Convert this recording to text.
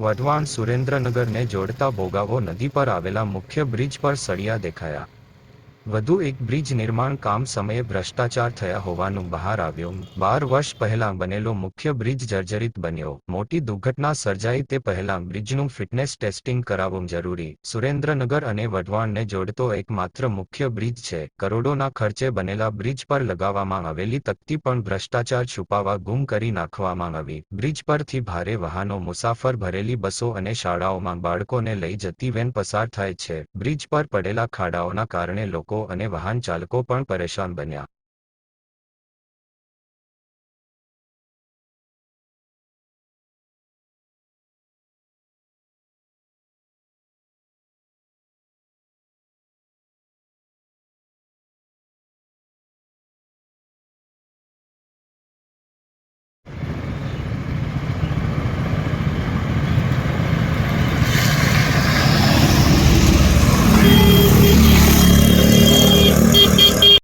વઢવાણ સુરેન્દ્રનગરને જોડતા ભોગાવો નદી પર આવેલા મુખ્ય બ્રિજ પર સળિયા દેખાયા. વધુ એક બ્રિજ નિર્માણ કામ સમયે ભ્રષ્ટાચાર થયા હોવાનું બહાર આવ્યું. બાર વર્ષ પહેલા બનેલો મુખ્ય બ્રિજ જર્જરિત બન્યો. મોટી દુર્ઘટના સર્જાઈ તે પહેલા બ્રિજનું ફિટનેસ ટેસ્ટિંગ કરાવવું જરૂરી. સુરેન્દ્રનગર અને વઢવાણને જોડતો એકમાત્ર મુખ્ય બ્રિજ છે. કરોડોના ખર્ચે બનેલા બ્રિજ પર લગાવવામાં આવેલી તકતી પણ ભ્રષ્ટાચાર છુપાવવા ગુમ કરી નાખવામાં આવી. બ્રિજ પરથી ભારે વાહનો, મુસાફર ભરેલી બસો અને શાળાઓમાં બાળકોને લઈ જતી વેન પસાર થાય છે. બ્રિજ પર પડેલા ખાડાઓના કારણે લોકો અને વાહન ચાલકો પણ પરેશાન બન્યા.